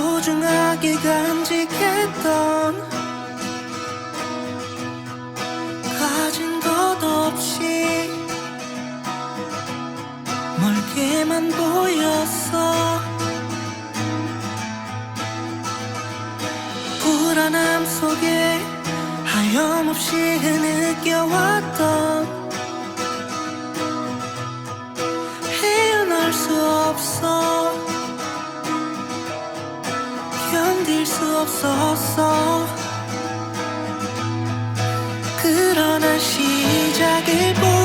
소중하게 간직했던 가진 것 없이 멀게만 보였어. 불안함 속에 하염없이 느껴왔던 헤어날 수 없어. 견딜 수 없었어 그러나 시작을 보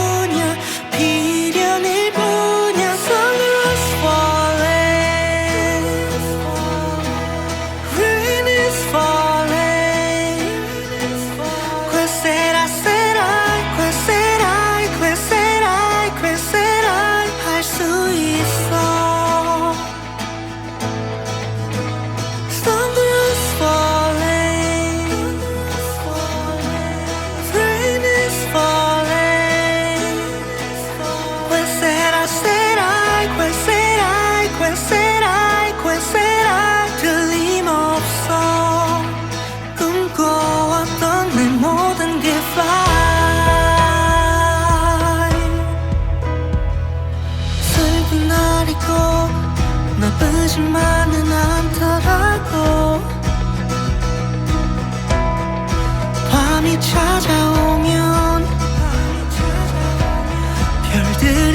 쉽지만은 않더라고 밤이 찾아오면 별들이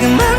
taking my